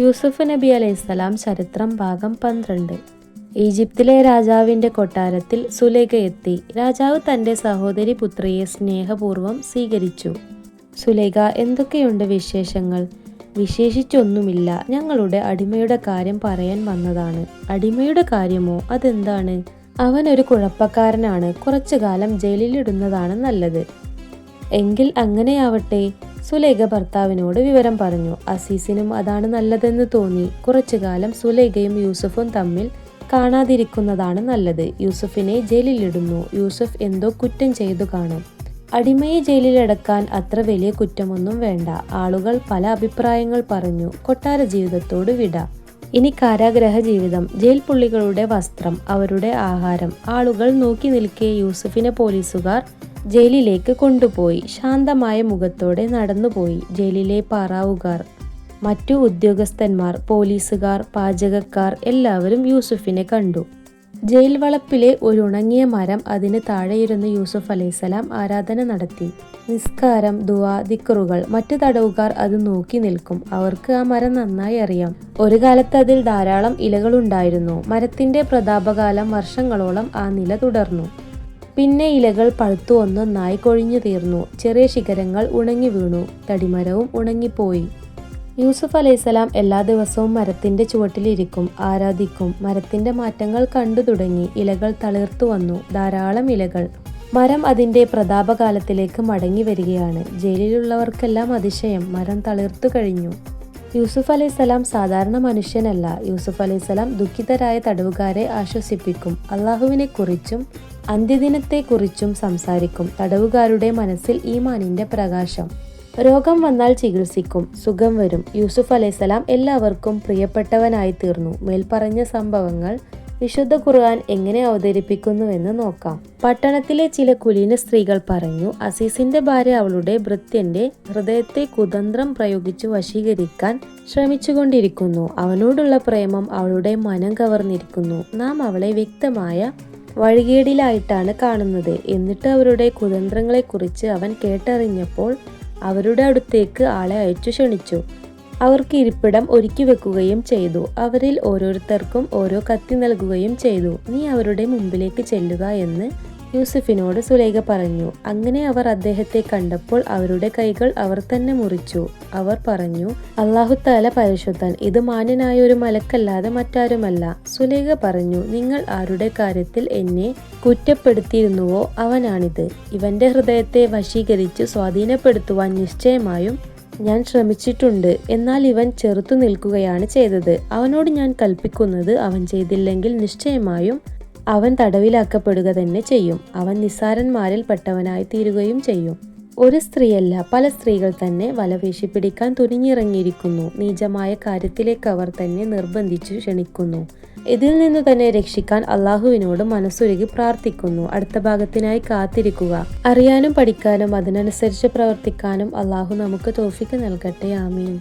യൂസുഫ് നബി അലൈഹിസ്സലാം ചരിത്രം ഭാഗം പന്ത്രണ്ട്. ഈജിപ്തിലെ രാജാവിന്റെ കൊട്ടാരത്തിൽ സുലേഖ എത്തി. രാജാവ് തന്റെ സഹോദരി പുത്രിയെ സ്നേഹപൂർവം സ്വീകരിച്ചു. സുലേഖ എന്തൊക്കെയുണ്ട് വിശേഷങ്ങൾ? വിശേഷിച്ചൊന്നുമില്ല. ഞങ്ങളുടെ അടിമയുടെ കാര്യം പറയാൻ വന്നതാണ്. അടിമയുടെ കാര്യമോ? അതെന്താണ്? അവൻ ഒരു കുഴപ്പക്കാരനാണ്. കുറച്ചു കാലം ജയിലിലിടുന്നതാണ് നല്ലത്. എങ്കിൽ അങ്ങനെയാവട്ടെ. സുലേഖ ഭർത്താവിനോട് വിവരം പറഞ്ഞു. അസീസിനും അതാണ് നല്ലതെന്ന് തോന്നി. കുറച്ചു കാലം സുലേഖയും യൂസഫും തമ്മിൽ കാണാതിരിക്കുന്നതാണ് നല്ലത്. യൂസഫിനെ ജയിലിലിടുന്നു. യൂസഫ് എന്തോ കുറ്റം ചെയ്തു കാണും. അടിമയെ ജയിലിലടക്കാൻ അത്ര വലിയ കുറ്റമൊന്നും വേണ്ട. ആളുകൾ പല അഭിപ്രായങ്ങൾ പറഞ്ഞു. കൊട്ടാര ജീവിതത്തോട് വിട. ഇനി കാരാഗ്രഹ ജീവിതം ജയിൽ പുള്ളികളുടെ വസ്ത്രം അവരുടെ ആഹാരം ആളുകൾ നോക്കി നിൽക്കെ യൂസഫിനെ പോലീസുകാർ ജയിലിലേക്ക് കൊണ്ടുപോയി. ശാന്തമായ മുഖത്തോടെ നടന്നുപോയി ജയിലിലെ പാറാവുകാർ. മറ്റു ഉദ്യോഗസ്ഥന്മാർ പോലീസുകാർ പാചകക്കാർ എല്ലാവരും യൂസുഫിനെ കണ്ടു. ജയിൽ വളപ്പിലെ ഒരു ഉണങ്ങിയ മരം അതിന് താഴെയിരുന്ന് യൂസുഫ് അലൈഹിസലാം ആരാധന നടത്തി. നിസ്കാരം ദുവാ ദിക്കറുകൾ മറ്റു തടവുകാർ അത് നോക്കി നിൽക്കും. അവർക്ക് ആ മരം നന്നായി അറിയാം. ഒരു കാലത്ത് അതിൽ ധാരാളം ഇലകളുണ്ടായിരുന്നു. മരത്തിന്റെ പ്രതാപകാലം വർഷങ്ങളോളം ആ നില തുടർന്നു. പിന്നെ ഇലകൾ പഴുത്തു ഒന്നൊന്നായി കൊഴിഞ്ഞു തീർന്നു ചെറിയ ശിഖരങ്ങൾ ഉണങ്ങി വീണു. തടിമരവും ഉണങ്ങിപ്പോയി. യൂസുഫ് അലൈഹിസലാം എല്ലാ ദിവസവും മരത്തിന്റെ ചുവട്ടിലിരിക്കും ആരാധിക്കും. മരത്തിന്റെ മാറ്റങ്ങൾ കണ്ടു തുടങ്ങി ഇലകൾ തളിർത്തു വന്നു. ധാരാളം ഇലകൾ. മരം അതിന്റെ പ്രതാപകാലത്തിലേക്ക് മടങ്ങി വരികയാണ്. ജയിലിലുള്ളവർക്കെല്ലാം അതിശയം. മരം തളിർത്തു കഴിഞ്ഞു. യൂസുഫ് അലൈഹിസലാം സാധാരണ മനുഷ്യനല്ല. യൂസുഫ് അലൈഹിസലാം ദുഃഖിതരായ തടവുകാരെ ആശ്വസിപ്പിക്കും. അള്ളാഹുവിനെ കുറിച്ചും അന്ത്യദിനത്തെക്കുറിച്ചും സംസാരിക്കും. തടവുകാരുടെ മനസ്സിൽ ഈമാനിന്റെ പ്രകാശം. രോഗം വന്നാൽ ചികിത്സിക്കും. സുഖം വരും. യൂസുഫ് അലൈഹിസലാം എല്ലാവർക്കും പ്രിയപ്പെട്ടവനായി തീർന്നു. മേൽപ്പറഞ്ഞ സംഭവങ്ങൾ വിശുദ്ധ ഖുർആൻ എങ്ങനെ അവതരിപ്പിക്കുന്നുവെന്ന് നോക്കാം. പട്ടണത്തിലെ ചില കുലീന സ്ത്രീകൾ പറഞ്ഞു അസീസിന്റെ ഭാര്യ അവളുടെ ഭൃത്യന്റെ ഹൃദയത്തെ കുതന്ത്രം പ്രയോഗിച്ചു വശീകരിക്കാൻ ശ്രമിച്ചുകൊണ്ടിരിക്കുന്നു. അവനോടുള്ള പ്രേമം അവളുടെ മനം കവർന്നിരിക്കുന്നു. നാം അവളെ വ്യക്തമായ വഴികേടിലായിട്ടാണ് കാണുന്നത്. എന്നിട്ട് അവരുടെ കുതന്ത്രങ്ങളെക്കുറിച്ച് അവൻ കേട്ടറിഞ്ഞപ്പോൾ അവരുടെ അടുത്തേക്ക് ആളെ അയച്ചു ക്ഷണിച്ചു. അവർക്ക് ഇരിപ്പിടം ഒരുക്കി വെക്കുകയും ചെയ്തു. അവരിൽ ഓരോരുത്തർക്കും ഓരോ കത്തി നൽകുകയും ചെയ്തു. നീ അവരുടെ മുമ്പിലേക്ക് ചെല്ലുക എന്ന് യൂസുഫിനോട് സുലേഖ പറഞ്ഞു അങ്ങനെ അവർ അദ്ദേഹത്തെ കണ്ടപ്പോൾ അവരുടെ കൈകൾ അവർ തന്നെ മുറിച്ചു. അവർ പറഞ്ഞു അള്ളാഹു താല പരിശുദ്ധൻ ഇത് മാന്യനായ ഒരു മലക്കല്ലാതെ മറ്റാരുമല്ല. സുലേഖ പറഞ്ഞു നിങ്ങൾ ആരുടെ കാര്യത്തിൽ എന്നെ കുറ്റപ്പെടുത്തിയിരുന്നുവോ അവനാണിത്. ഇവന്റെ ഹൃദയത്തെ വശീകരിച്ച് സ്വാധീനപ്പെടുത്തുവാൻ നിശ്ചയമായും ഞാൻ ശ്രമിച്ചിട്ടുണ്ട്. എന്നാൽ ഇവൻ ചെറുത്തു നിൽക്കുകയാണ് ചെയ്തത്. അവനോട് ഞാൻ കൽപ്പിക്കുന്നത് അവൻ ചെയ്തില്ലെങ്കിൽ നിശ്ചയമായും അവൻ തടവിലാക്കപ്പെടുക തന്നെ ചെയ്യും. അവൻ നിസ്സാരന്മാരിൽ പെട്ടവനായി തീരുകയും ചെയ്യും. ഒരു സ്ത്രീയല്ല പല സ്ത്രീകൾ തന്നെ വല വീശിപ്പിടിക്കാൻ തുനിഞ്ഞിറങ്ങിയിരിക്കുന്നു. നീചമായ കാര്യത്തിലേക്ക് അവർ തന്നെ നിർബന്ധിച്ചു ക്ഷണിക്കുന്നു. ഇതിൽ നിന്ന് തന്നെ രക്ഷിക്കാൻ അള്ളാഹുവിനോട് മനസ്സുരുകി പ്രാർത്ഥിക്കുന്നു. അടുത്ത ഭാഗത്തിനായി കാത്തിരിക്കുക. അറിയാനും പഠിക്കാനും അതിനനുസരിച്ച് പ്രവർത്തിക്കാനും അള്ളാഹു നമുക്ക് തോഫിക്ക് നൽകട്ടെ. ആമീൻ.